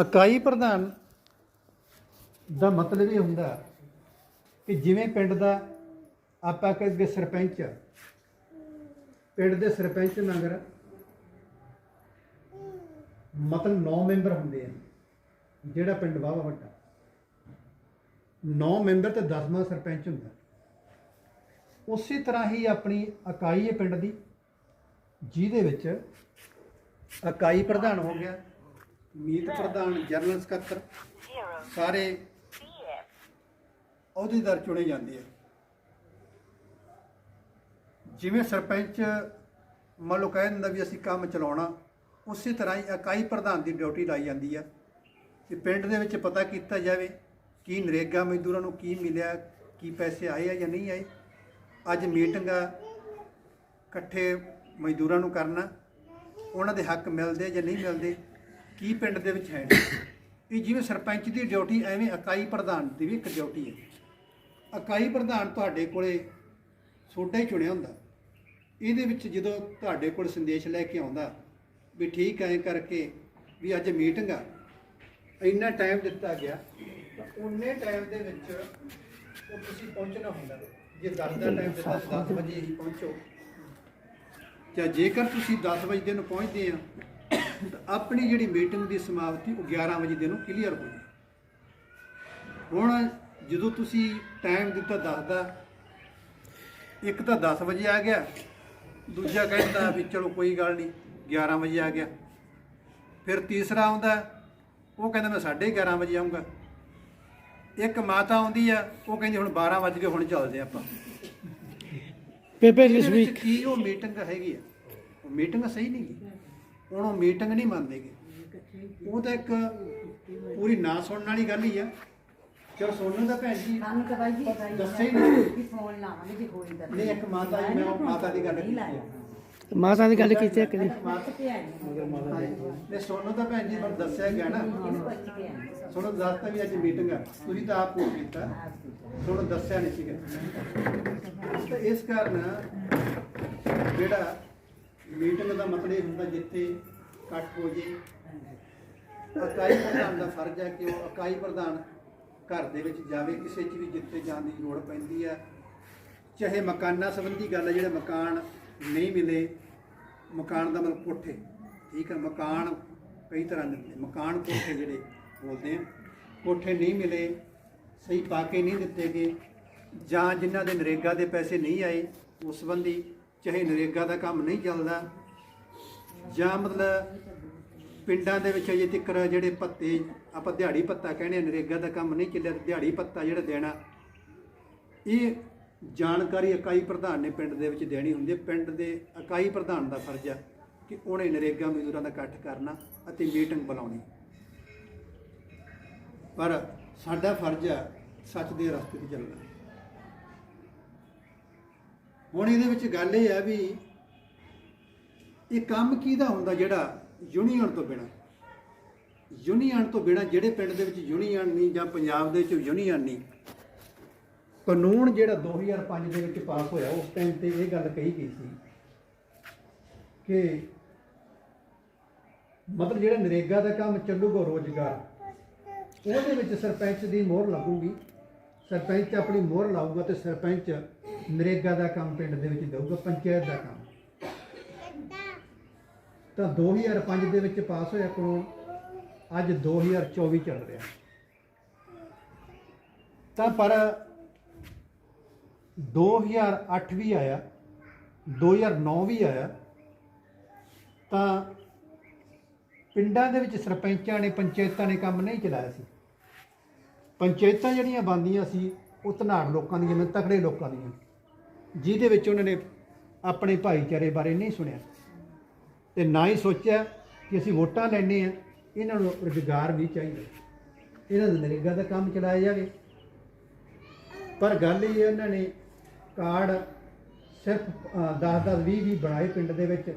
ਇਕਾਈ ਪ੍ਰਧਾਨ ਦਾ ਮਤਲਬ ਇਹ ਹੁੰਦਾ ਕਿ ਜਿਵੇਂ ਪਿੰਡ ਦਾ ਆਪਾਂ ਕਹਿੰਦੇ ਸਰਪੰਚ, ਪਿੰਡ ਦੇ ਸਰਪੰਚ ਨਗਰ ਮਤਲਬ 9 ਮੈਂਬਰ ਹੁੰਦੇ ਆ, ਜਿਹੜਾ ਪਿੰਡ ਵਾਵਾ ਵੱਡਾ। 9 ਮੈਂਬਰ ਤੇ 10ਵਾਂ ਸਰਪੰਚ ਹੁੰਦਾ। ਉਸੇ ਤਰ੍ਹਾਂ ਹੀ ਆਪਣੀ ਇਕਾਈ ਹੈ ਪਿੰਡ ਦੀ, ਜਿਹਦੇ ਵਿੱਚ ਇਕਾਈ ਪ੍ਰਧਾਨ ਹੋ ਗਿਆ ਮੀਤ ਪ੍ਰਧਾਨ ਜਨਰਲ ਸਕੱਤਰ ਸਾਰੇ ਅਹੁਦੇਦਾਰ ਚੁਣੇ ਜਾਂਦੇ ਆ। ਜਿਵੇਂ ਸਰਪੰਚ ਮੰਨ ਲਓ ਕਹਿ ਦਿੰਦਾ ਵੀ ਅਸੀਂ ਕੰਮ ਚਲਾਉਣਾ ਉਸੇ ਤਰ੍ਹਾਂ ਹੀ ਇਕਾਈ ਪ੍ਰਧਾਨ ਦੀ ਡਿਊਟੀ ਲਾਈ ਜਾਂਦੀ ਆ। ਕਿ ਪਿੰਡ ਦੇ ਵਿੱਚ ਪਤਾ ਕੀਤਾ ਜਾਵੇ ਕੀ ਨਰੇਗਾ ਮਜ਼ਦੂਰਾਂ ਨੂੰ ਕੀ ਮਿਲਿਆ ਕੀ ਪੈਸੇ ਆਏ ਆ ਜਾਂ ਨਹੀਂ ਆਏ। ਅੱਜ ਮੀਟਿੰਗ ਇਕੱਠੇ ਮਜ਼ਦੂਰਾਂ ਨੂੰ ਕਰਨਾ ਉਹਨਾਂ ਦੇ ਹੱਕ ਮਿਲਦੇ ਜਾਂ ਨਹੀਂ ਮਿਲਦੇ। ਕੀ ਪਿੰਡ ਦੇ ਵਿੱਚ ਹੈ ਇਹ ਜਿਵੇਂ ਸਰਪੰਚ ਦੀ ਡਿਊਟੀ ਐਵੇਂ ਇਕਾਈ ਪ੍ਰਧਾਨ ਦੀ ਵੀ ਇੱਕ ਡਿਊਟੀ ਹੈ। ਇਕਾਈ ਪ੍ਰਧਾਨ ਤੁਹਾਡੇ ਕੋਲੇ ਛੋਟਾ ਹੀ ਚੁਣਿਆ ਹੁੰਦਾ। ਇਹਦੇ ਵਿੱਚ ਜਦੋਂ ਤੁਹਾਡੇ ਕੋਲ ਸੰਦੇਸ਼ ਲੈ ਕੇ ਆਉਂਦਾ ਵੀ ਠੀਕ ਐ ਕਰਕੇ ਵੀ ਅੱਜ ਮੀਟਿੰਗ ਆ, ਇੰਨਾ ਟਾਈਮ ਦਿੱਤਾ ਗਿਆ, ਤਾਂ ਉਨੇ ਟਾਈਮ ਦੇ ਵਿੱਚ ਉਹ ਤੁਸੀਂ ਪਹੁੰਚਣਾ ਹੁੰਦਾ। ਜੇ 10 ਦਾ ਟਾਈਮ ਦਿੱਤਾ ਤਾਂ 10 ਵਜੇ ਹੀ ਪਹੁੰਚੋ। ਜਾਂ ਜੇਕਰ ਤੁਸੀਂ 10 ਵਜੇ ਨੂੰ ਪਹੁੰਚਦੇ ਆ ਆਪਣੀ ਜਿਹੜੀ ਮੀਟਿੰਗ ਦੀ ਸਮਾਪਤੀ ਉਹ 11 ਵਜੇ ਦੇ ਨੂੰ ਕਲੀਅਰ ਹੋ ਜਾਏ। ਹੁਣ ਜਦੋਂ ਤੁਸੀਂ ਟਾਈਮ ਦਿੱਤਾ 10 ਦਾ ਇੱਕ ਤਾਂ 10 ਵਜੇ ਆ ਗਿਆ ਦੂਜਾ ਕਹਿੰਦਾ ਵੀ ਚਲੋ ਕੋਈ ਗੱਲ ਨਹੀਂ 11 ਵਜੇ ਆ ਗਿਆ। ਫਿਰ ਤੀਸਰਾ ਆਉਂਦਾ ਉਹ ਕਹਿੰਦਾ ਮੈਂ 11:30 ਵਜੇ ਆਉਂਗਾ ਇੱਕ ਮਾਤਾ ਆਉਂਦੀ ਆ ਉਹ ਕਹਿੰਦੀ ਹੁਣ 12 ਵਜ ਗਏ ਹੁਣ ਚੱਲਦੇ ਆਪਾਂ। ਪੇਪਰ ਇਹਦੇ ਇਸ ਵੀਕ ਕੀ ਉਹ ਮੀਟਿੰਗ ਹੈਗੀ ਆ? ਉਹ ਮੀਟਿੰਗ ਸਹੀ ਨਹੀਂ ਹੁਣ ਉਹ ਮੀਟਿੰਗ ਨਹੀਂ ਮੰਨਦੇਗੇ ਉਹ ਤਾਂ ਇੱਕ ਪੂਰੀ ਨਾ ਸੁਣਨ ਵਾਲੀ ਗੱਲ ਹੀ ਆ। ਚਲ ਸੁਣਨ ਦਾ ਭੈਣ ਜੀ ਸਾਨੂੰ ਤਾਂ ਬਾਈ ਜੀ ਹੀ ਨਹੀਂ। ਵੀ ਫੋਨ ਲਾਵਾਂਗੇ ਜੇ ਹੋਈ ਤਾਂ ਨਹੀਂ, ਇੱਕ ਮਾਤਾ ਜੀ, ਮੈਂ ਉਹ ਮਾਤਾ ਦੀ ਗੱਲ ਕੀਤੀ ਲਾਇਆ ਮਾਤਾ ਦੀ ਗੱਲ ਕੀਤੀ ਇੱਕ ਦਿਨ। ਪੁੱਛ ਕੇ ਆਏ ਨੇ ਸੁਣਨ ਦਾ ਭੈਣ ਜੀ ਪਰ ਦੱਸਿਆ ਗਿਆ ਨਾ। ਕੇ ਸੁਣਨ ਦੱਸਤਾ ਵੀ ਅੱਜ ਮੀਟਿੰਗ ਆ। ਤੁਸੀਂ ਤਾਂ ਆਪ ਫੋਨ ਕੀਤਾ। ਤੁਹਾਨੂੰ ਦੱਸਿਆ ਨਹੀਂ ਸੀਗਾ। ਤੇ ਇਸ ਕਾਰਨ ਜਿਹੜਾ ਮੀਟਿੰਗ ਦਾ ਮਤਲਬ ਇਹ ਹੁੰਦਾ ਜਿੱਥੇ ਇਕੱਠ ਹੋ ਜੇ। ਇਕਾਈ ਪ੍ਰਧਾਨ ਦਾ ਫਰਜ਼ ਹੈ ਕਿ ਉਹ ਇਕਾਈ ਪ੍ਰਧਾਨ ਘਰ ਦੇ ਵਿੱਚ ਜਾਵੇ, ਕਿਸੇ 'ਚ ਵੀ ਜਿੱਥੇ ਜਾਣ ਦੀ ਲੋੜ ਪੈਂਦੀ ਹੈ। ਚਾਹੇ ਮਕਾਨਾਂ ਸੰਬੰਧੀ ਗੱਲ ਹੈ, ਜਿਹੜੇ ਮਕਾਨ ਨਹੀਂ ਮਿਲੇ, ਮਕਾਨ ਦਾ ਮਤਲਬ ਕੋਠੇ, ਠੀਕ ਹੈ, ਮਕਾਨ ਕਈ ਤਰ੍ਹਾਂ ਦੇ ਮਕਾਨ ਕੋਠੇ ਜਿਹੜੇ ਬੋਲਦੇ ਆ, ਕੋਠੇ ਨਹੀਂ ਮਿਲੇ, ਸਹੀ ਪਾ ਕੇ ਨਹੀਂ ਦਿੱਤੇ ਗਏ, ਜਾਂ ਜਿਨ੍ਹਾਂ ਦੇ ਨਰੇਗਾ ਦੇ ਪੈਸੇ ਨਹੀਂ ਆਏ, ਉਸ ਸੰਬੰਧੀ ਚਾਹੇ ਨਰੇਗਾ ਦਾ ਕੰਮ ਨਹੀਂ ਚੱਲਦਾ, ਜਾਂ ਮਤਲਬ ਪਿੰਡਾਂ ਦੇ ਵਿੱਚ ਅਜੇ ਤੱਕ ਜਿਹੜੇ ਭੱਤੇ ਆਪਾਂ ਦਿਹਾੜੀ ਭੱਤਾ ਕਹਿੰਦੇ ਨਰੇਗਾ ਦਾ ਕੰਮ ਨਹੀਂ ਚੱਲਿਆ, ਤੇ ਦਿਹਾੜੀ ਭੱਤਾ ਜਿਹੜਾ ਦੇਣਾ, ਇਹ ਜਾਣਕਾਰੀ ਇਕਾਈ ਪ੍ਰਧਾਨ ਨੇ ਪਿੰਡ ਦੇ ਵਿੱਚ ਦੇਣੀ ਹੁੰਦੀ ਹੈ। ਪਿੰਡ ਦੇ ਇਕਾਈ ਪ੍ਰਧਾਨ ਦਾ ਫਰਜ਼ ਹੈ ਕਿ ਉਹਨੇ ਨਰੇਗਾ ਮਜ਼ਦੂਰਾਂ ਦਾ ਇਕੱਠ ਕਰਨਾ ਅਤੇ ਮੀਟਿੰਗ ਬੁਲਾਉਣੀ। ਪਰ ਸਾਡਾ ਫਰਜ਼ ਹੈ ਸੱਚ ਦੇ ਰਸਤੇ ਤੇ ਚੱਲਣਾ। ਹੁਣ ਇਹਦੇ ਵਿੱਚ ਗੱਲ ਇਹ ਹੈ ਵੀ ਇਹ ਕੰਮ ਕਿਹਦਾ ਹੁੰਦਾ ਜਿਹੜਾ ਯੂਨੀਅਨ ਤੋਂ ਬਿਨਾ? ਯੂਨੀਅਨ ਤੋਂ ਬਿਨਾ ਜਿਹੜੇ ਪਿੰਡ ਦੇ ਵਿੱਚ ਯੂਨੀਅਨ ਨਹੀਂ ਜਾਂ ਪੰਜਾਬ ਦੇ ਵਿੱਚ ਯੂਨੀਅਨ ਨਹੀਂ, ਕਾਨੂੰਨ ਜਿਹੜਾ 2005 ਦੇ ਵਿੱਚ ਪਾਸ ਹੋਇਆ, ਉਸ ਟਾਈਮ ਤੇ ਇਹ ਗੱਲ ਕਹੀ ਗਈ ਸੀ ਕਿ ਮਤਲਬ ਜਿਹੜਾ ਨਰੇਗਾ ਦਾ ਕੰਮ ਚੱਲੂਗਾ ਰੋਜ਼ਗਾਰ, ਉਹਦੇ ਵਿੱਚ ਸਰਪੰਚ ਦੀ ਮੋਹਰ ਲੱਗੂਗੀ, ਸਰਪੰਚ ਆਪਣੀ ਮੋਹਰ ਲਾਊਗਾ ਤੇ ਸਰਪੰਚ ਨਰੇਗਾ ਦਾ ਕੰਮ ਪਿੰਡ ਦੇ ਵਿੱਚ ਦੇਊਗਾ, ਪੰਚਾਇਤ ਦਾ ਕੰਮ। ਤਾਂ 2005 ਦੇ ਵਿੱਚ ਪਾਸ ਹੋਇਆ ਕਾਨੂੰਨ ਅੱਜ 2024 ਚੱਲ ਰਿਹਾ। ਤਾਂ ਪਰ 2008 ਵੀ ਆਇਆ 2009 ਵੀ ਆਇਆ। ਤਾਂ ਪਿੰਡਾਂ ਦੇ ਵਿੱਚ ਸਰਪੰਚਾਂ ਨੇ, ਪੰਚਾਇਤਾਂ ਨੇ ਕੰਮ ਨਹੀਂ ਚਲਾਇਆ ਸੀ। ਪੰਚਾਇਤਾਂ ਜਿਹੜੀਆਂ ਬੰਦੀਆਂ ਸੀ, ਉਹ ਧਨਾੜ ਲੋਕਾਂ ਦੀਆਂ ਨੇ, ਤਕੜੇ ਲੋਕਾਂ ਦੀਆਂ ਜਿਹਦੇ ਵਿੱਚ ਉਹਨਾਂ ਨੇ ਆਪਣੇ ਭਾਈਚਾਰੇ ਬਾਰੇ ਨਹੀਂ ਸੁਣਿਆ। ਤੇ ਨਾ ਹੀ ਸੋਚਿਆ ਕਿ ਅਸੀਂ ਵੋਟਾਂ ਲੈਣੇ ਆ ਇਹਨਾਂ ਨੂੰ ਰੁਜ਼ਗਾਰ ਵੀ ਚਾਹੀਦਾ। ਇਹਨਾਂ ਦਾ ਨਰੇਗਾ ਦਾ ਕੰਮ ਚਲਾਇਆ ਜਾਵੇ। ਪਰ ਗੱਲ ਇਹ ਹੈ, ਉਹਨਾਂ ਨੇ ਕਾਰਡ ਸਿਰਫ 10 10 20 20 ਬਣਾਏ ਪਿੰਡ ਦੇ ਵਿੱਚ।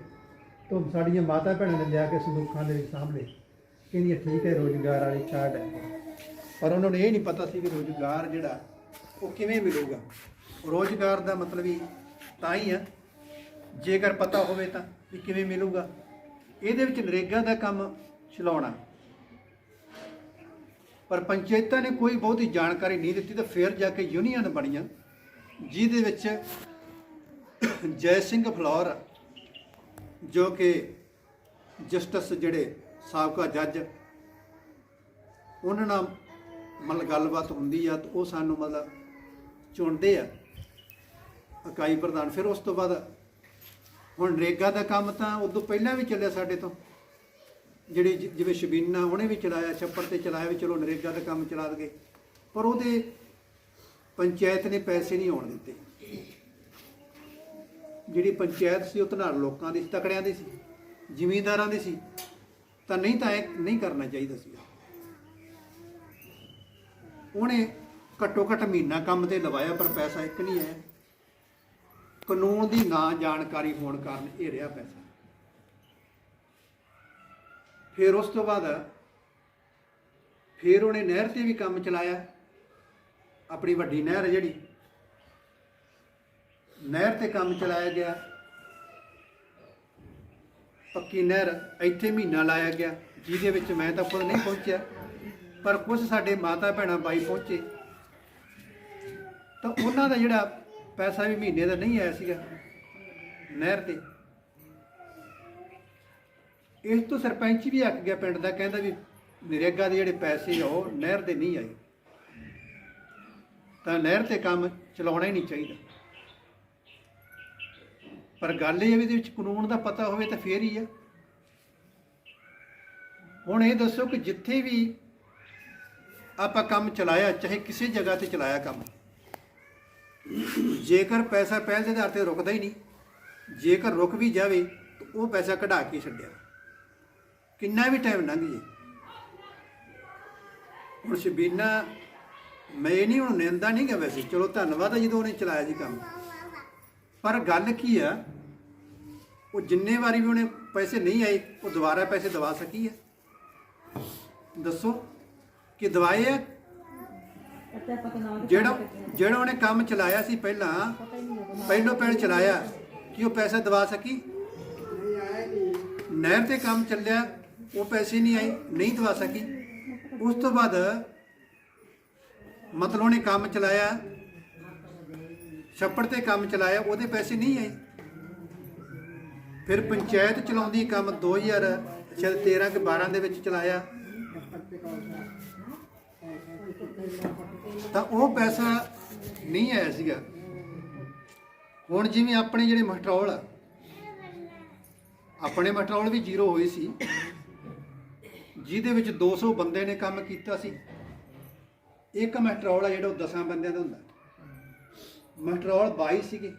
ਤੋਂ ਸਾਡੀਆਂ ਮਾਤਾ ਭੈਣਾਂ ਨੇ ਲਿਆ ਕੇ ਸੰਦੂਖਾਂ ਦੇ ਵਿੱਚ ਸਾਹਮਣੇ। ਕਹਿੰਦੀਆਂ, ਠੀਕ ਹੈ, ਰੋਜ਼ਗਾਰ ਵਾਲੀ ਕਾਰਡ ਹੈ। ਪਰ ਉਹਨਾਂ ਨੂੰ ਇਹ ਨਹੀਂ ਪਤਾ ਸੀ ਕਿ ਰੋਜ਼ਗਾਰ ਜਿਹੜਾ, ਉਹ ਕਿਵੇਂ ਮਿਲੂਗਾ। ਰੋਜ਼ਗਾਰ ਦਾ ਮਤਲਬ ਹੀ ਤਾਂ ਹੀ ਹੈ ਜੇਕਰ ਪਤਾ ਹੋਵੇ ਤਾਂ ਵੀ ਕਿਵੇਂ ਮਿਲੂਗਾ। ਇਹਦੇ ਵਿੱਚ ਨਰੇਗਾ ਦਾ ਕੰਮ ਚਲਾਉਣਾ। ਪਰ ਪੰਚਾਇਤਾਂ ਨੇ ਕੋਈ ਬਹੁਤੀ ਜਾਣਕਾਰੀ ਨਹੀਂ ਦਿੱਤੀ ਤਾਂ ਫਿਰ ਜਾ ਕੇ ਯੂਨੀਅਨ ਬਣੀਆਂ, ਜਿਹਦੇ ਵਿੱਚ ਜੈ ਸਿੰਘ ਫਲੌਰ, ਜੋ ਕਿ ਜਸਟਿਸ ਜਿਹੜੇ ਸਾਬਕਾ ਜੱਜ, ਉਹਨਾਂ ਨਾਲ ਮਤਲਬ ਗੱਲਬਾਤ ਹੁੰਦੀ ਆ ਤੇ ਉਹ ਸਾਨੂੰ ਮਤਲਬ ਚੁਣਦੇ ਆ। ਇਕਾਈ ਪ੍ਰਧਾਨ। ਫਿਰ ਉਸ ਤੋਂ ਬਾਅਦ ਹੁਣ ਨਰੇਗਾ ਦਾ ਕੰਮ ਤਾਂ ਉਦੋਂ ਪਹਿਲਾਂ ਵੀ ਚੱਲਿਆ ਸਾਡੇ ਤੋਂ। ਜਿਹੜੇ ਜਿਵੇਂ ਸ਼ਬੀਨਾ ਉਹਨੇ ਵੀ ਚਲਾਇਆ, ਛੱਪੜ ਤੇ ਚਲਾਇਆ ਵੀ ਚਲੋ ਨਰੇਗਾ ਦਾ ਕੰਮ ਚਲਾ ਦਗੇ ਪਰ ਉਹਦੇ ਪੰਚਾਇਤ ਨੇ ਪੈਸੇ ਨਹੀਂ ਆਉਣ ਦਿੱਤੇ। ਜਿਹੜੀ ਪੰਚਾਇਤ ਸੀ ਉਹ ਧਨਾੜ ਲੋਕਾਂ ਦੀ ਸੀ, ਤਕੜਿਆਂ ਦੀ ਸੀ, ਜ਼ਿਮੀਂਦਾਰਾਂ ਦੀ ਸੀ। ਤਾਂ ਨਹੀਂ ਤਾਂ ਇਹ ਨਹੀਂ ਕਰਨਾ ਚਾਹੀਦਾ ਸੀ। ਉਹਨੇ ਘੱਟੋ ਘੱਟ ਮਹੀਨਾ ਕੰਮ ਤੇ ਲਵਾਇਆ, ਪਰ ਪੈਸਾ ਇੱਕ ਨਹੀਂ ਆਇਆ। ਕਾਨੂੰਨ ਦੀ ਨਾ ਜਾਣਕਾਰੀ ਹੋਣ ਕਾਰਨ ਇਹ ਰਿਹਾ ਪੈਸਾ। ਫਿਰ ਉਸ ਤੋਂ ਬਾਅਦ ਫਿਰ ਉਹਨੇ ਨਹਿਰ ਤੇ ਵੀ ਕੰਮ ਚਲਾਇਆ। ਆਪਣੀ ਵੱਡੀ ਨਹਿਰ ਜਿਹੜੀ। ਨਹਿਰ ਤੇ ਕੰਮ ਚਲਾਇਆ ਗਿਆ। ਪੱਕੀ ਨਹਿਰ ਇੱਥੇ ਮਹੀਨਾ ਲਾਇਆ ਗਿਆ, ਜਿਹਦੇ ਵਿੱਚ ਮੈਂ ਤਾਂ ਖੁਦ ਨਹੀਂ ਪਹੁੰਚਿਆ। ਪਰ ਕੁਝ ਸਾਡੇ ਮਾਤਾ ਭੈਣਾਂ ਬਾਈ ਪਹੁੰਚੇ। ਤਾਂ ਉਹਨਾਂ ਦਾ ਜਿਹੜਾ ਪੈਸਾ ਵੀ ਮਹੀਨੇ ਦਾ ਨਹੀਂ ਆਇਆ ਸੀਗਾ, ਨਹਿਰ ਤੇ। ਇਸ ਤੋਂ ਸਰਪੰਚ ਵੀ ਅੱਕ ਗਿਆ ਪਿੰਡ ਦਾ, ਕਹਿੰਦਾ ਵੀ ਨਰੇਗਾ ਦੇ ਜਿਹੜੇ ਪੈਸੇ ਆ, ਉਹ ਨਹਿਰ ਦੇ ਨਹੀਂ ਆਏ। ਤਾਂ ਨਹਿਰ ਤੇ ਕੰਮ ਚਲਾਉਣਾ ਹੀ ਨਹੀਂ ਚਾਹੀਦਾ। ਪਰ ਗੱਲ ਇਹ ਵੀ ਇਹਦੇ ਵਿੱਚ ਕਾਨੂੰਨ ਦਾ ਪਤਾ ਹੋਵੇ ਤਾਂ ਫੇਰ ਹੀ ਆ। ਹੁਣ ਇਹ ਦੱਸੋ ਕਿ ਜਿੱਥੇ ਵੀ ਆਪਾਂ ਕੰਮ ਚਲਾਇਆ, ਚਾਹੇ ਕਿਸੇ ਜਗ੍ਹਾ ਤੇ ਚਲਾਇਆ ਕੰਮ। ਜੇਕਰ ਪੈਸਾ ਪਹਿਲ ਦੇ ਆਧਾਰ ਤੇ ਰੁਕਦਾ ਹੀ ਨਹੀਂ, ਜੇਕਰ ਰੁਕ ਵੀ ਜਾਵੇ, ਤਾਂ ਉਹ ਪੈਸਾ ਕਢਾ ਕੇ ਛੱਡਿਆ। ਕਿੰਨਾ ਵੀ ਟਾਈਮ ਲੰਘ ਜੇ। ਹੁਣ ਸ਼ਬੀਨਾ, ਮੈਂ ਇਹ ਨਹੀਂ, ਹੁਣ ਨਿੰਦਾ ਨਹੀਂ ਗਾ ਵੈਸੇ। ਚਲੋ ਧੰਨਵਾਦ ਆ ਜਦੋਂ ਉਹਨੇ ਚਲਾਇਆ ਜੀ ਕੰਮ। ਪਰ ਗੱਲ ਕੀ ਆ, ਉਹ ਜਿੰਨੇ ਵਾਰੀ ਵੀ ਉਹਨੇ ਪੈਸੇ ਨਹੀਂ ਆਏ, ਉਹ ਦੁਬਾਰਾ ਪੈਸੇ ਦਵਾ ਸਕੀ ਹੈ ਦੱਸੋ, ਕਿ ਦਵਾਏ ਆ ਜਿਹੜਾ ਜਿਹੜਾ ਉਹਨੇ ਕੰਮ ਚਲਾਇਆ ਸੀ ਪਹਿਲਾਂ ਪਹਿਲੋਂ ਪਹਿਲ ਚਲਾਇਆ ਕਿ ਉਹ ਪੈਸਾ ਦਵਾ ਸਕੀ? ਨਹਿਰ ਤੇ ਕੰਮ ਚੱਲਿਆ ਉਹ ਪੈਸੇ ਨਹੀਂ ਆਏ ਨਹੀਂ ਦਵਾ ਸਕੀ। ਉਸ ਤੋਂ ਬਾਅਦ ਮਤਲਬ ਉਹਨੇ ਕੰਮ ਚਲਾਇਆ ਛੱਪੜ ਤੇ ਕੰਮ ਚਲਾਇਆ ਉਹਦੇ ਪੈਸੇ ਨਹੀਂ ਆਏ। ਫਿਰ ਪੰਚਾਇਤ ਚਲਾਉਂਦੀ ਕੰਮ 2000 ਸ਼ਾਇਦ 13 ਕਿ 12 ਦੇ ਵਿੱਚ ਚਲਾਇਆ। ਤਾਂ ਉਹ ਪੈਸਾ ਨਹੀਂ ਆਇਆ ਸੀਗਾ। ਹੁਣ ਜਿਵੇਂ ਆਪਣੇ ਜਿਹੜੇ ਮਟਰੋਲ ਆ, ਆਪਣੇ ਮਟਰੋਲ ਵੀ ਜ਼ੀਰੋ ਹੋਏ ਸੀ। ਜਿਹਦੇ ਵਿੱਚ 200 ਬੰਦੇ ਨੇ ਕੰਮ ਕੀਤਾ ਸੀ। ਇੱਕ ਮਟਰੋਲ ਆ ਜਿਹੜਾ ਉਹ 10 ਬੰਦਿਆਂ ਦਾ ਹੁੰਦਾ। ਮਟਰੋਲ 22 ਸੀਗੇ।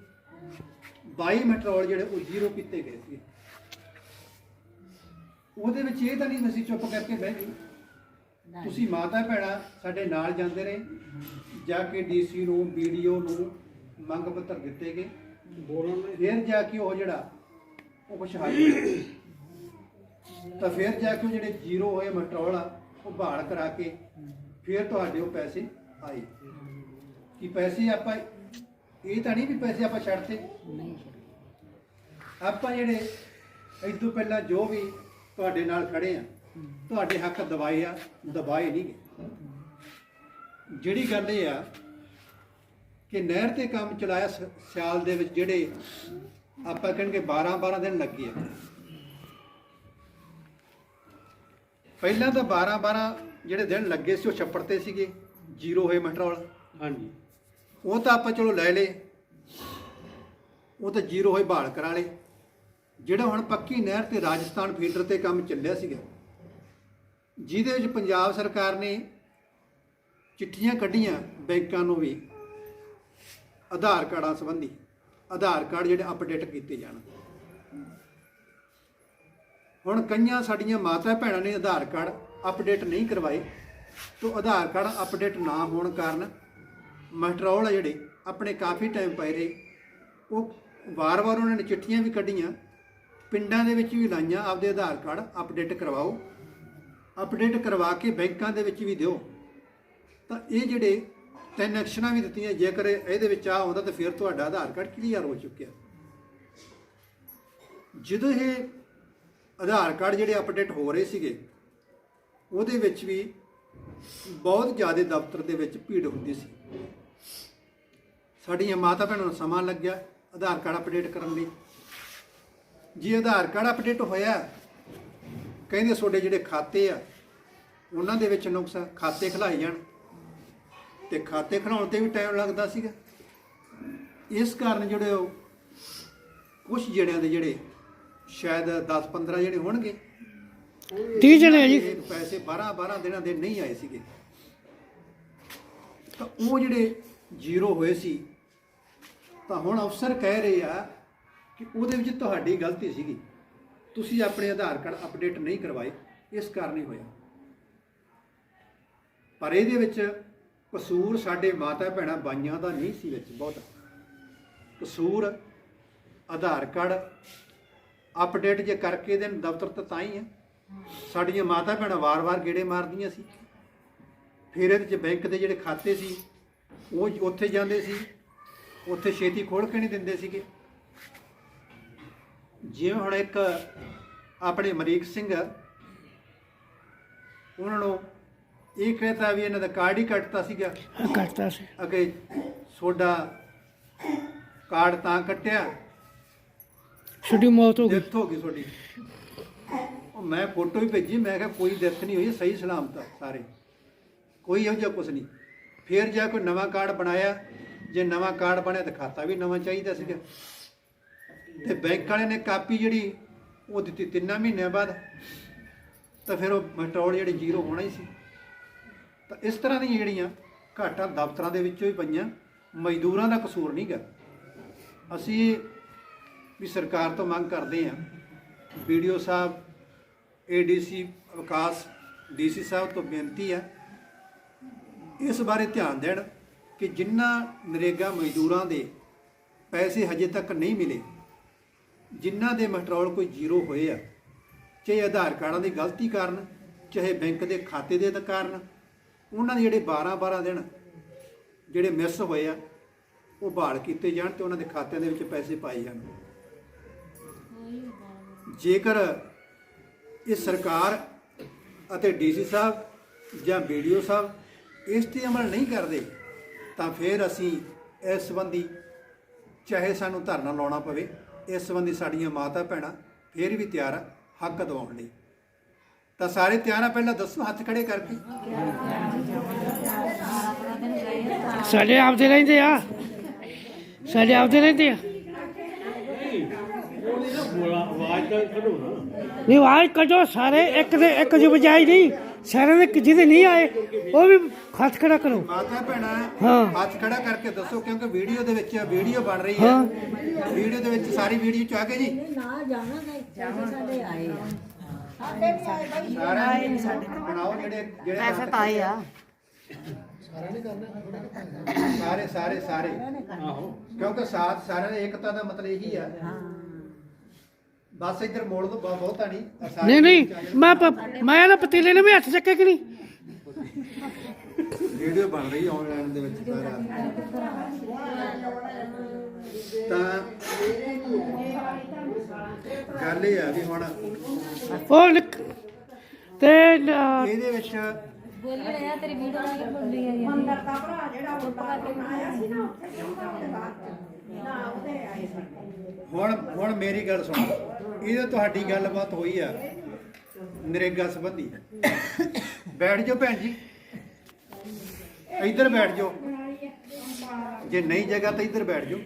22 ਮਟਰੋਲ ਜਿਹੜੇ ਉਹ ਜ਼ੀਰੋ ਕੀਤੇ ਗਏ ਸੀ। ਉਹਦੇ ਵਿੱਚ ਇਹ ਤਾਂ ਨਹੀਂ ਅਸੀਂ ਚੁੱਪ ਕਰਕੇ ਬਹਿ ਗਏ। ਤੁਸੀਂ ਮਾਤਾ ਭੈਣਾਂ ਸਾਡੇ ਨਾਲ ਜਾਂਦੇ ਰਹੇ ਜਾ ਕੇ ਡੀਸੀ ਨੂੰ ਵੀਡੀਓ ਨੂੰ ਮੰਗ ਪੱਤਰ ਦਿੱਤੇ ਗਏ। ਫਿਰ ਜਾ ਕੇ ਉਹ ਜਿਹੜਾ ਉਹ ਕੁਛ ਹੱਲ। ਤਾਂ ਫਿਰ ਜਾ ਕੇ ਉਹ ਜਿਹੜੇ ਜ਼ੀਰੋ ਹੋਏ ਮਟਰੋਲ ਆ ਉਹ ਬਹਾਲ ਕਰਾ ਕੇ ਫਿਰ ਤੁਹਾਡੇ ਉਹ ਪੈਸੇ ਆਏ। ਕਿ ਪੈਸੇ ਆਪਾਂ ਇਹ ਤਾਂ ਨਹੀਂ ਵੀ ਪੈਸੇ ਆਪਾਂ ਛੱਡਤੇ। ਆਪਾਂ ਜਿਹੜੇ ਇਸ ਤੋਂ ਪਹਿਲਾਂ ਜੋ ਵੀ ਤੁਹਾਡੇ ਨਾਲ ਖੜੇ ਆ ਤੁਹਾਡੇ ਹੱਕ ਦਵਾਏ ਆ ਦਬਾਏ ਨਹੀਂ ਗਏ ਜਿਹੜੀ ਗੱਲ ਇਹ ਆ ਕਿ ਨਹਿਰ ਤੇ ਕੰਮ ਚਲਾਇਆ ਸਿਆਲ ਦੇ ਵਿੱਚ ਜਿਹੜੇ ਆਪਾਂ ਕਹਿਣਗੇ 12 12 ਦਿਨ ਲੱਗੇ ਆ। ਪਹਿਲਾਂ ਤਾਂ 12 12 ਜਿਹੜੇ ਦਿਨ ਲੱਗੇ ਸੀ ਉਹ ਛੱਪੜ ਤੇ ਸੀਗੇ ਜ਼ੀਰੋ ਹੋਏ ਮਟਰੋਲ ਹਾਂਜੀ। ਉਹ ਤਾਂ ਆਪਾਂ ਚਲੋ ਲੈ ਲਏ। ਉਹ ਤਾਂ ਜ਼ੀਰੋ ਹੋਏ ਬਹਾਲ ਕਰਾ ਲਏ। ਜਿਹੜਾ ਹੁਣ ਪੱਕੀ ਨਹਿਰ ਤੇ ਰਾਜਸਥਾਨ ਫੀਡਰ ਤੇ ਕੰਮ ਚੱਲਿਆ ਸੀਗਾ ਜਿਹਦੇ ਵਿੱਚ ਪੰਜਾਬ ਸਰਕਾਰ ਨੇ ਚਿੱਠੀਆਂ ਕੱਢੀਆਂ ਬੈਂਕਾਂ ਨੂੰ ਵੀ ਆਧਾਰ ਕਾਰਡਾਂ ਸੰਬੰਧੀ, ਆਧਾਰ ਕਾਰਡ ਜਿਹੜੇ ਅਪਡੇਟ ਕੀਤੇ ਜਾਣ। ਹੁਣ ਕਈਆਂ ਸਾਡੀਆਂ ਮਾਤਾ ਭੈਣਾਂ ਨੇ ਆਧਾਰ ਕਾਰਡ ਅਪਡੇਟ ਨਹੀਂ ਕਰਵਾਏ, ਤੋਂ ਆਧਾਰ ਕਾਰਡ ਅਪਡੇਟ ਨਾ ਹੋਣ ਕਾਰਨ ਮਟਰੋਲ ਆ ਜਿਹੜੇ ਆਪਣੇ ਕਾਫੀ ਟਾਈਮ ਪਏ ਰਹੇ, ਉਹ ਵਾਰ-ਵਾਰ ਉਹਨਾਂ ਨੇ ਚਿੱਠੀਆਂ ਵੀ ਕੱਢੀਆਂ, ਪਿੰਡਾਂ ਦੇ ਵਿੱਚ ਵੀ ਲਾਈਆਂ, ਆਪਦੇ ਆਧਾਰ ਕਾਰਡ ਅਪਡੇਟ ਕਰਵਾਓ। ਅਪਡੇਟ ਕਰਵਾ ਕੇ ਬੈਂਕਾਂ ਦੇ ਵਿੱਚ ਵੀ ਦਿਓ। ਤਾਂ ਇਹ ਜਿਹੜੇ ਤਿੰਨ ਐਕਸ਼ਨਾਂ ਵੀ ਦਿੱਤੀਆਂ, ਜੇਕਰ ਇਹਦੇ ਵਿੱਚ ਆ ਆਉਂਦਾ ਤਾਂ ਫਿਰ ਤੁਹਾਡਾ ਆਧਾਰ ਕਾਰਡ ਕਲੀਅਰ ਹੋ ਚੁੱਕਿਆ। ਜਦੋਂ ਇਹ ਆਧਾਰ ਕਾਰਡ ਜਿਹੜੇ ਅਪਡੇਟ ਹੋ ਰਹੇ ਸੀਗੇ, ਉਹਦੇ ਵਿੱਚ ਵੀ ਬਹੁਤ ਜ਼ਿਆਦਾ ਦਫ਼ਤਰ ਦੇ ਵਿੱਚ ਭੀੜ ਹੁੰਦੀ ਸੀ। ਸਾਡੀਆਂ ਮਾਤਾ ਭੈਣਾਂ ਨੂੰ ਸਮਾਂ ਲੱਗਿਆ ਆਧਾਰ ਕਾਰਡ ਅਪਡੇਟ ਕਰਨ ਲਈ। ਜੇ ਆਧਾਰ ਕਾਰਡ ਅਪਡੇਟ ਹੋਇਆ ਕਹਿੰਦੇ ਤੁਹਾਡੇ ਜਿਹੜੇ ਖਾਤੇ ਆ ਉਹਨਾਂ ਦੇ ਵਿੱਚ ਨੁਕਸ ਆ, ਖਾਤੇ ਖਲਾਏ ਜਾਣ। ਤੇ ਖਾਤੇ ਖਲਾਉਣ ਤੇ ਵੀ ਟਾਈਮ ਲੱਗਦਾ ਸੀਗਾ। ਇਸ ਕਾਰਨ ਜਿਹੜੇ ਉਹ ਕੁਝ ਜਿਹੜਿਆਂ ਦੇ ਜਿਹੜੇ ਸ਼ਾਇਦ 10 15 ਜਿਹੜੇ ਹੋਣਗੇ 30 ਜਣੇ ਜੀ। ਪੈਸੇ 12 12 ਦਿਨਾਂ ਦੇ ਨਹੀਂ ਆਏ ਸੀਗੇ। ਤਾਂ ਉਹ ਜਿਹੜੇ ਜ਼ੀਰੋ ਹੋਏ ਸੀ ਤਾਂ ਹੁਣ ਅਫਸਰ ਕਹਿ ਰਹੇ ਆ ਕਿ ਉਹਦੇ ਵਿੱਚ ਤੁਹਾਡੀ ਗਲਤੀ ਸੀਗੀ। ਤੁਸੀਂ ਆਪਣੇ ਆਧਾਰ ਕਾਰਡ ਅਪਡੇਟ ਨਹੀਂ ਕਰਵਾਏ, ਇਸ ਕਾਰਨ ਹੀ ਹੋਇਆ। ਪਰ ਇਹਦੇ ਵਿੱਚ ਕਸੂਰ ਸਾਡੇ ਮਾਤਾ ਭੈਣਾਂ ਬਾਈਆਂ ਦਾ ਨਹੀਂ ਸੀ ਵਿੱਚ ਬਹੁਤ। ਕਸੂਰ ਆਧਾਰ ਕਾਰਡ ਅਪਡੇਟ ਜੇ ਕਰਕੇ ਦੇ ਦਫ਼ਤਰ ਤੇ ਤਾਂ ਹੀ ਹੈ ਸਾਡੀਆਂ ਮਾਤਾ ਭੈਣਾਂ ਵਾਰ-ਵਾਰ ਗੇੜੇ ਮਾਰਦੀਆਂ ਸੀ। ਫਿਰ ਇਹਦੇ ਚ ਬੈਂਕ ਦੇ ਜਿਹੜੇ ਖਾਤੇ ਸੀ, ਉਹ ਉੱਥੇ ਜਾਂਦੇ ਸੀ। ਉੱਥੇ ਛੇਤੀ ਖੋਲ ਕੇ ਨਹੀਂ ਦਿੰਦੇ ਸੀਗੇ। ਜਿਵੇਂ ਹੁਣ ਇੱਕ ਆਪਣੇ ਮਰੀਕ ਸਿੰਘ ਉਹਨਾਂ ਨੂੰ ਇਹ ਕਹਤਾ ਵੀ ਇਹਨਾਂ ਦਾ ਕਾਰਡ ਹੀ ਕੱਟਤਾ ਸੀਗਾ। ਕੱਟਤਾ ਸੀ। ਅੱਗੇ ਤੁਹਾਡਾ ਕਾਰਡ ਤਾਂ ਕੱਟਿਆ। ਛੁੱਟੀ ਮੌਤ ਹੋ ਗਈ। ਡੈਥ ਹੋ ਗਈ ਤੁਹਾਡੀ। ਉਹ ਮੈਂ ਫੋਟੋ ਵੀ ਭੇਜੀ ਮੈਂ ਕਿਹਾ ਕੋਈ ਡੈਥ ਨਹੀਂ ਹੋਈ ਸਹੀ ਸਲਾਮਤ ਆ ਸਾਰੇ। ਕੋਈ ਇਹੋ ਜਿਹਾ ਕੁਝ ਨਹੀਂ। ਫਿਰ ਜਾ ਕੋਈ ਨਵਾਂ ਕਾਰਡ ਬਣਾਇਆ। ਜੇ ਨਵਾਂ ਕਾਰਡ ਬਣਿਆ ਤਾਂ ਖਾਤਾ ਵੀ ਨਵਾਂ ਚਾਹੀਦਾ ਸੀਗਾ। ਤੇ ਬੈਂਕ ਵਾਲੇ ਨੇ ਕਾਪੀ ਜਿਹੜੀ ਉਹ ਦਿੱਤੀ ਤਿੰਨਾਂ ਮਹੀਨਿਆਂ ਬਾਅਦ, ਤਾਂ ਫਿਰ ਉਹ ਮਟਰੋਲ ਜਿਹੜੇ ਜ਼ੀਰੋ ਹੋਣਾ ਹੀ ਸੀ। ਤਾਂ ਇਸ ਤਰ੍ਹਾਂ ਦੀਆਂ ਜਿਹੜੀਆਂ ਘਾਟਾਂ ਦਫ਼ਤਰਾਂ ਦੇ ਵਿੱਚੋਂ ਹੀ ਪਈਆਂ, ਮਜ਼ਦੂਰਾਂ ਦਾ ਕਸੂਰ ਨਹੀਂਗਾ ਅਸੀਂ ਵੀ ਸਰਕਾਰ ਤੋਂ ਮੰਗ ਕਰਦੇ ਹਾਂ ਵੀਡੀਓ ਸਾਹਿਬ ਏਡੀਸੀ ਵਿਕਾਸ ਡੀਸੀ ਸਾਹਿਬ ਤੋਂ ਬੇਨਤੀ ਆ ਇਸ ਬਾਰੇ ਧਿਆਨ ਦੇਣ ਕਿ ਜਿਨ੍ਹਾਂ ਨਰੇਗਾ ਮਜ਼ਦੂਰਾਂ ਦੇ ਪੈਸੇ ਹਜੇ ਤੱਕ ਨਹੀਂ ਮਿਲੇ ਜਿਨ੍ਹਾਂ ਦੇ ਮਟਰੋਲ ਕੋਈ ਜ਼ੀਰੋ ਹੋਏ ਆ, ਚਾਹੇ ਆਧਾਰ ਕਾਰਡਾਂ ਦੀ ਗਲਤੀ ਕਾਰਨ, ਚਾਹੇ ਬੈਂਕ ਦੇ ਖਾਤੇ ਦੇ ਕਾਰਨ, ਉਹਨਾਂ ਦੇ ਜਿਹੜੇ 12 12 ਦਿਨ ਜਿਹੜੇ ਮਿਸ ਹੋਏ ਆ, ਉਹ ਬਹਾਲ ਕੀਤੇ ਜਾਣ ਤੇ ਉਹਨਾਂ ਦੇ ਖਾਤਿਆਂ ਦੇ ਵਿੱਚ ਪੈਸੇ ਪਾਏ ਜਾਣ। ਜੇਕਰ ਇਹ ਸਰਕਾਰ ਅਤੇ ਡੀਸੀ ਸਾਹਿਬ ਜਾਂ ਵੀਡੀਓ ਸਾਹਿਬ ਇਸ ਤੇ ਅਮਲ ਨਹੀਂ ਕਰਦੇ, ਤਾਂ ਫਿਰ ਅਸੀਂ ਇਸ ਸੰਬੰਧੀ ਚਾਹੇ ਸਾਨੂੰ ਧਰਨਾ ਲਾਉਣਾ ਪਵੇ। ਇਸ ਸੰਬੰਧੀ ਸਾਡੀਆਂ ਮਾਤਾ ਭੈਣਾਂ ਫਿਰ ਵੀ ਤਿਆਰ ਆ ਹੱਕ ਦਿਵਾਉਣ ਲਈ। ਤਾਂ ਸਾਰੇ ਤਿਆਰ ਆ ਪਹਿਲਾਂ ਦੱਸੋ ਹੱਥ ਖੜੇ ਕਰਕੇ। ਸਾਡੇ ਆਪਦੇ ਰਹਿੰਦੇ ਆ। ਸਾਡੇ ਆਪਦੇ ਰਹਿੰਦੇ ਆ। ਨਹੀਂ ਆਵਾਜ਼ ਕੱਢੋ ਸਾਰੇ ਇੱਕ ਦੇ ਇੱਕ ਜੋ ਬਜਾਈ ਨਹੀਂ। ਸਾਰਿਆਂ ਦੇ ਜਿਹਦੇ ਨਹੀਂ ਆਏ ਉਹ ਵੀ ਹੱਥ ਖੜਾ ਕਰੋ। ਮਾਤਾ ਭੈਣਾਂ ਹਾਂ। ਹੱਥ ਖੜਾ ਕਰਕੇ ਦੱਸੋ ਕਿਉਂਕਿ ਵੀਡੀਓ ਦੇ ਵਿੱਚ ਵੀਡੀਓ ਬਣ ਰਹੀ ਹੈ। ਵੀਡੀਓ ਦੇ ਵਿੱਚ ਸਾਰੀ ਵੀਡੀਓ ਚ ਆ ਕੇ ਜੀ? ਨਾ ਜਾਣਾ ਨਹੀਂ ਸਾਡੇ ਆਏ ਆ ਸਾਰੇ ਬਣਾਓ ਜਿਹੜੇ ਜਿਹੜੇ ਪੈਸੇ ਤਾਂ ਆਏ ਆ। ਸਾਰੇ ਸਾਰੇ ਸਾਰੇ। ਕਿਉਂਕਿ ਸਾਥ ਸਾਰਿਆਂ ਦੀ ਏਕਤਾ ਦਾ ਮਤਲਬ ਇਹੀ ਆ। ਬਸ ਇੱਧਰ ਮੋੜ ਦੋ ਬਹੁਤ- ਨਹੀਂ। ਨਹੀਂ ਨਹੀਂ। ਮੈਂ ਪ- ਮੈਂ ਨਾ ਪਤੀਲੇ ਨੇ ਵੀ ਹੱਥ ਚੱਕੇ ਕਿ ਨਹੀਂ? ਵੀਡੀਓ ਬਣ ਰਹੀ ਆਨਲਾਈਨ ਦੇ ਵਿੱਚ ਸਾਰਾ। ਤਾਂ ਗੱਲ ਇਹ ਆ ਵੀ ਹੁਣ ਉਹ ਨਿਕ- ਤੇ ਅਹ, ਇਹਦੇ ਵਿੱਚ ਬੋਲੀ ਰਿਹਾ ਤੇਰੀ ਵੀਡੀਓ ਨਹੀਂ ਬੋਲੀ ਹੈ ਮੰਦਰ ਦਾ ਭਰਾ ਜਿਹੜਾ ਹੁਣ ਹੁਣ ਮੇਰੀ ਗੱਲ ਸੁਣੋ। ਇਹਦੇ ਤੁਹਾਡੀ ਗੱਲਬਾਤ ਹੋਈ ਆ। ਨਰੇਗਾ ਸੰਬੰਧੀ। ਬੈਠ ਜਾਓ ਭੈਣ ਜੀ। ਇੱਧਰ ਬੈਠ ਜਾਓ। ਜੇ ਨਹੀਂ ਜਗ੍ਹਾ ਤਾਂ ਇੱਧਰ ਬੈਠ ਜਾਓ।